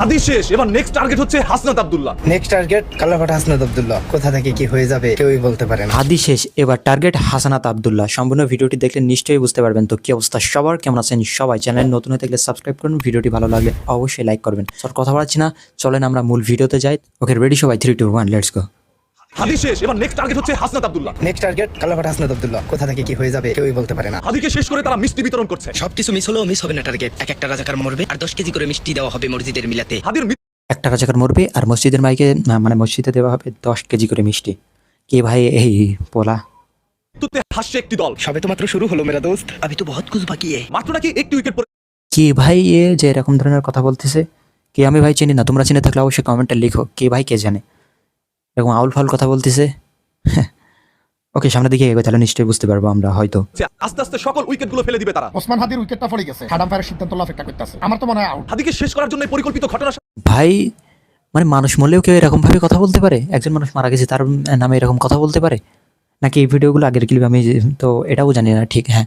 হাদিস শেষ। এবার নেক্সট টার্গেট হচ্ছে হাসনাত আব্দুল্লাহ। নেক্সট টার্গেট কালাভাট হাসনাত আব্দুল্লাহ। কোথা থেকে কি হয়ে যাবে কেউই বলতে পারে না। হাদি শেষ। এবার টার্গেট হাসানাত আবদুল্লাহ। সম্পূর্ণ ভিডিওটি দেখলে নিশ্চয়ই বুঝতে পারবেন তো কি অবস্থা সবার কেমন আছেন সবাই। চ্যানেল নতুন হয়ে থাকলে সাবস্ক্রাইব করুন ভিডিওটি ভালো লাগলে অবশ্যই লাইক করবেন। স্যার কথা বলাচ্ছি না। চলেন আমরা মূল ভিডিওতে যাই। ওকে রেডি সবাই? Three two one let's go হাদিস শেষ। এবার নেক্সট টার্গেট হচ্ছে Hasnat Abdullah. Next target Hasnat Abdullah. কোথা থেকে কি হয়ে যাবে কেউই বলতে পারে না। হাদিকে শেষ করে তারা মিষ্টি বিতরণ করছে। সবকিছু মিস হলেও মিস হবে না টার্গেট এক একটা রাজাকার মরবে আর দশ কেজি করে মিষ্টি দেওয়া হবে মসজিদের মিলাতে। হাদির একটা রাজাকার মরবে আর মসজিদের মাইকে মানে মসজিদে দেওয়া হবে দশ কেজি করে মিষ্টি। কে ভাই এই পোলা? মৃত্যুতে হাসছে একটি দল। সবে তো মাত্র শুরু হলো মেরা দোস্ত। আমি তো বহুত কুছ বাকি है মাত্র নাকি একটি উইকেট পরে কে ভাই এ যে এরকম ধরনের কথা বলতেছে? কে আমি ভাই চিনি না তোমরা চিনে থাকলে অবশ্যই কমেন্টে লিখো। কে ভাই কে জানে? এরকম আউল ফাউল কথা বলতেছে। ওকে সামনের দিকে এগোয় তাহলে নিশ্চয়ই বুঝতে পারব আমরা হয়তো। আস্তে আস্তে সকল উইকেটগুলো ফেলে দিবে তারা। ওসমান হাদির উইকেটটা পড়ে গেছে হাডাম ফায়ারের সিদ্ধান্ত অপেক্ষা করতেছে। আমার তো মনে হয় আউট হাদিকে শেষ করার জন্য এই পরিকল্পিত ঘটনা ভাই মানে মানুষ মরলেও কেউ এরকম ভাবে কথা বলতে পারে? একজন মানুষ মারা গেছে তার নামে এরকম কথা বলতে পারে? নাকি এই ভিডিওগুলো আগের ক্লিপ আমি যে- তো এটাও জানি না ঠিক হ্যাঁ।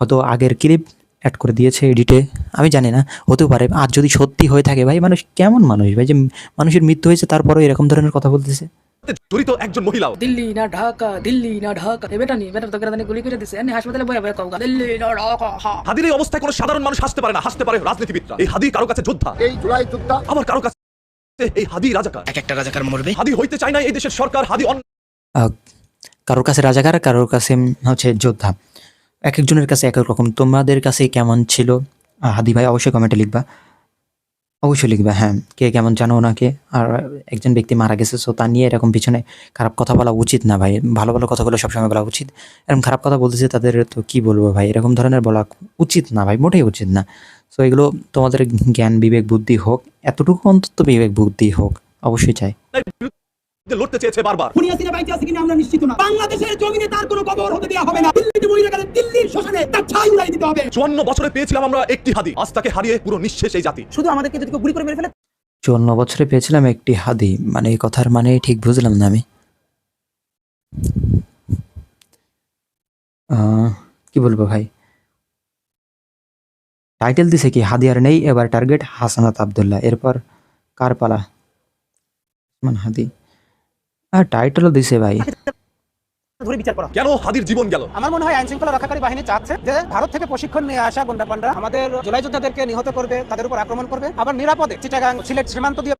হয়তো আগের ক্লিপ অ্যাড করে দিয়েছে এডিটে আমি জানি না হতেও পারে। আর যদি সত্যি হয়ে থাকে ভাই মানুষ কেমন মানুষ? ভাই যে মানুষের মৃত্যু হয়েছে তারপরেও এরকম ধরনের কথা বলতেছে। জড়িত একজন মহিলাও দিল্লি না ঢাকা দিল্লি না ঢাকা। এ বেটা নি বেটা তো কেরাদানি গুলি করে দিছে। এনে হাসপাতালে বয়ে বয়ে কওগা। দিল্লি না ঢাকা। হাদির এই অবস্থায় কোনো সাধারণ মানুষ হাসতে পারে না। হাসতে পারে রাজনীতিবিদরা। এই হাদি কারও কাছে যোদ্ধা। এই জুলাই যুদ্ধা। আবার কারও কাছে এই হাদি রাজাকার। এক একটা রাজাকার মরবে। হাদি হইতে চায় না এই দেশের সরকার হাদি কারোর কাছে রাজাকার কারোর কাছে হচ্ছে যোদ্ধা। এক একজনের কাছে এক এক রকম তোমাদের কাছে কেমন ছিল? হাদি ভাই অবশ্যই কমেন্টে লিখবা। অবশ্যই লিখবা হ্যাঁ। কে কেমন জানো ওনাকে? আর একজন ব্যক্তি মারা গেছে সো তা নিয়ে এরকম পিছনে খারাপ কথা বলা উচিত না ভাই। ভালো ভালো কথাগুলো সবসময় বলা উচিত। এরকম খারাপ কথা বলতেছে তাদের তো কি বলব ভাই? এরকম ধরনের বলা উচিত না ভাই মোটেই উচিত না। সো এগুলো তোমাদের জ্ঞান বিবেক বুদ্ধি হোক এতটুকু অন্তত বিবেক বুদ্ধি হোক অবশ্যই চাই। লড়তে চেয়েছে বারবার। খুনি হাসিনা আছে কিনা আমরা নিশ্চিত না। বাংলাদেশের জমিনে তার কোনো কবর হতে দেওয়া হবে না। দিল্লিতে মহিলা গেলে দিল্লির শ্মশানে তার ছাই উড়াই দিতে হবে। চুয়ান্ন বছরে পেয়েছিলাম আমরা একটি হাদি। আজ তাকে হারিয়ে পুরো নিঃশেষ এই জাতি। শুধু আমাদেরকে যদি কেউ গুলি করে মেরে ফেলে? চুয়ান্ন বছরে পেয়েছিলাম একটি হাদি। মানে এই কথার মানে ঠিক বুঝলাম না আমি। আহ, কি বলব ভাই? টাইটেল দিছে কি হাদি আর নেই এবার টার্গেট হাসানাত আবদুল্লাহ। এরপর কার পালা ওসমান হাদি। আর টাইটেলও দিছে ভাই। ধরে বিচার করা। কেন হাদির জীবন গেল? আমার মনে হয় আইন শৃঙ্খলা রক্ষাকারী বাহিনী চাচ্ছে যে ভারত থেকে প্রশিক্ষণ নিয়ে আসা গুন্ডা পান্ডা আমাদের জুলাই যোদ্ধাদেরকে নিহত করবে তাদের উপর আক্রমণ করবে আবার নিরাপদে চিটাগাং সিলেট সীমান্ত দিয়ে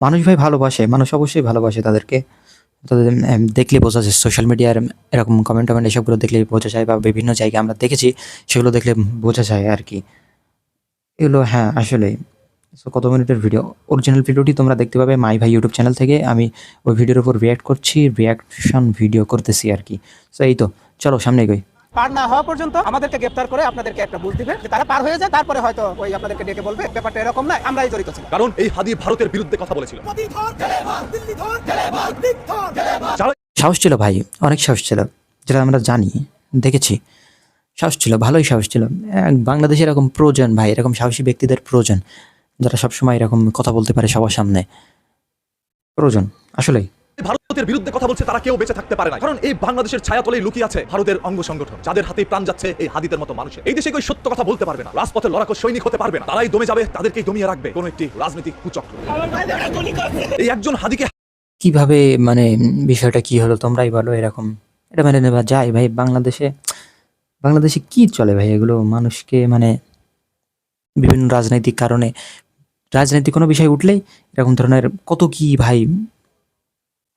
মানুষ ভাই ভালোবাসে মানুষ অবশ্যই ভালোবাসে তাদেরকে। তাদের দেখলে বোঝা যায় সোশ্যাল মিডিয়ার এরকম কমেন্ট টমেন্ট এসবগুলো দেখলে বোঝা যায় বা বিভিন্ন জায়গায় আমরা দেখেছি সেগুলো দেখলে বোঝা যায় আর কি। এগুলো হ্যাঁ আসলে সো কত মিনিটের ভিডিও অরিজিনাল ভিডিওটি তোমরা দেখতে পাবে মাই ভাই ইউটিউব চ্যানেল থেকে। আমি ওই ভিডিওর উপর রিয়াক্ট করছি রিয়াকশন ভিডিও করতেছি আর কি। সো এই তো চলো সামনে এগোই। পার না হওয়া পর্যন্ত আমাদেরকে গ্রেফতার করে আপনাদেরকে একটা বুঝ দিবে যে তারা পার হয়ে যায় তারপরে হয়তো ওই আপনাদেরকে ডেকে বলবে ব্যাপারটা এরকম না আমরাই জড়িত ছিলাম। কারণ এই হাদি ভারতের বিরুদ্ধে কথা বলেছিল। সাহস ছিল ভাই অনেক সাহস ছিল। যেটা আমরা জানি দেখেছি। সাহস ছিল ভালোই সাহস ছিল। এক বাংলাদেশে এরকম প্রয়োজন ভাই এরকম সাহসী ব্যক্তিদের প্রয়োজন। যারা সবসময় এরকম কথা বলতে পারে সবার সামনে। প্রয়োজন আসলেই। ভারতের বিরুদ্ধে কথা বলছে তারা কেউ বেঁচে থাকতে পারে না কারণ এই বাংলাদেশের ছায়া তলেই লুকিয়ে আছে ভারতের অঙ্গ সংগঠন যাদের হাতে প্রাণ যাচ্ছে এই হাদিদের মতো মানুষের। এই দেশে কেউ সত্য কথা বলতে পারবে না রাজপথে লড়াকু সৈনিক হতে পারবে না। তারাই দমে যাবে তাদেরকেই দমিয়ে রাখবে কোন একটি রাজনৈতিক কুচক্র। এই একজন হাদিকে কীভাবে মানে বিষয়টা কি হলো? তোমরাই বলো এরকম। এটা মেনে নেওয়া যায় ভাই বাংলাদেশে বাংলাদেশে কি চলে ভাই? এগুলো মানুষকে মানে বিভিন্ন রাজনৈতিক কারণে রাজনৈতিক কোনো বিষয় উঠলেই এরকম ধরনের কত কি ভাই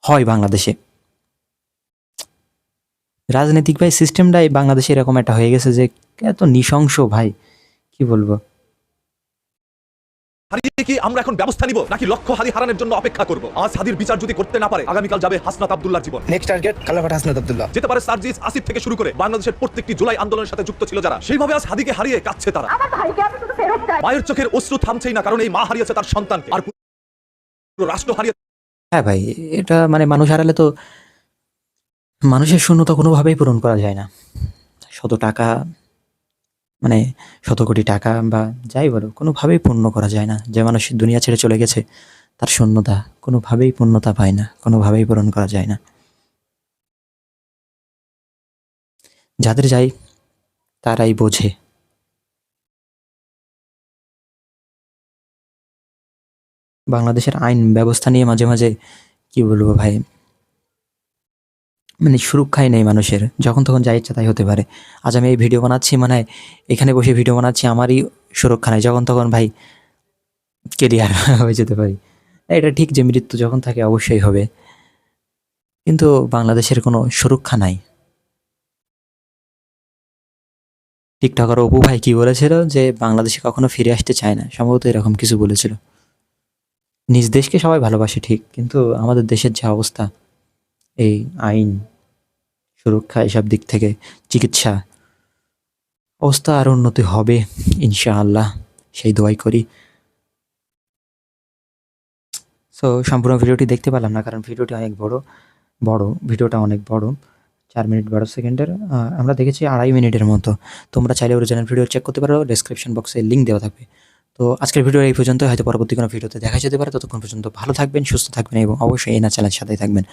হয় বাংলাদেশে। রাজনৈতিক ভাই সিস্টেমটাই বাংলাদেশে এরকম একটা হয়ে গেছে যে এত নৃশংস ভাই, কি বলব? হারিয়ে কি আমরা এখন ব্যবস্থা নিব নাকি লক্ষ্য হাদি হারানোর জন্য অপেক্ষা করব? আজ হাদির বিচার যদি করতে না পারে আগামীকাল যাবে হাসনাত আব্দুল্লাহর জীবন। নেক্সট টার্গেট কালাফাট হাসনাত আব্দুল্লাহ। যেতে পারে সার্জিস আসিফ থেকে শুরু করে বাংলাদেশের প্রত্যেকটি জুলাই আন্দোলনের সাথে যুক্ত ছিল যারা। সেইভাবে আজ হাদিকে হারিয়ে কাচ্ছে তারা। মায়ের চোখের অশ্রু থামছেই না কারণ এই মা হারিয়েছে তার সন্তানকে। আর পুরো রাষ্ট্র হারিয়ে হ্যাঁ ভাই এটা মানে মানুষ হারালে তো মানুষের শূন্যতা কোনোভাবেই পূরণ করা যায় না। শত টাকা মানে শত কোটি টাকা বা যাই বলো, কোনোভাবেই পূর্ণ করা যায় না। যে মানুষ দুনিয়া ছেড়ে চলে গেছে, তার শূন্যতা কোনোভাবেই পূর্ণতা পায় না, কোনোভাবেই পূরণ করা যায় না। যাদের যাই, তারাই বোঝে। বাংলাদেশের আইন ব্যবস্থা নিয়ে মাঝে মাঝে কি বলব ভাই? মানে সুরক্ষাই নেই মানুষের। যখন তখন যা ইচ্ছা তাই হতে পারে। আজ আমি এই ভিডিও বানাচ্ছি মানে এখানে বসে ভিডিও বানাচ্ছি, আমারই সুরক্ষা নেই। যখন তখন ভাই কেরিয়ার হয়ে যেতে পারি। এটা ঠিক যে মৃত্যু যখন থাকে অবশ্যই হবে। কিন্তু বাংলাদেশের কোনো সুরক্ষা নাই। টিকটকার অপু ভাই কি বলেছিল যে, বাংলাদেশে কখনো ফিরে আসতে চায় না। সম্ভবত এরকম কিছু বলেছিল। নিজ দেশকে সবাই ভালোবাসে, ঠিক। কিন্তু আমাদের দেশের যে অবস্থা, এই আইন সুরক্ষা এসব দিক থেকে চিকিৎসা অবস্থা আর উন্নতি হবে, ইনশাআল্লাহ। সেই দোয়াই করি। সো সম্পূর্ণ ভিডিওটি দেখতে পেলাম না, কারণ ভিডিওটি অনেক বড় বড়, ভিডিওটা অনেক বড়, চার মিনিট বারো সেকেন্ডের আমরা দেখেছি আড়াই মিনিটের মতো। তোমরা চাইলে অরিজিনাল ভিডিও চেক করতে পারো ডেসক্রিপশন বক্সে লিঙ্ক দেওয়া থাকবে। তো, আজকের ভিডিও এই পর্যন্ত হয়তো পরবর্তী কোনো ভিডিওতে দেখা যেতে পারে, ততক্ষণ পর্যন্ত ভালো থাকবেন, সুস্থ থাকবেন এবং অবশ্যই এই না চ্যানেলের সাথেই থাকবেন।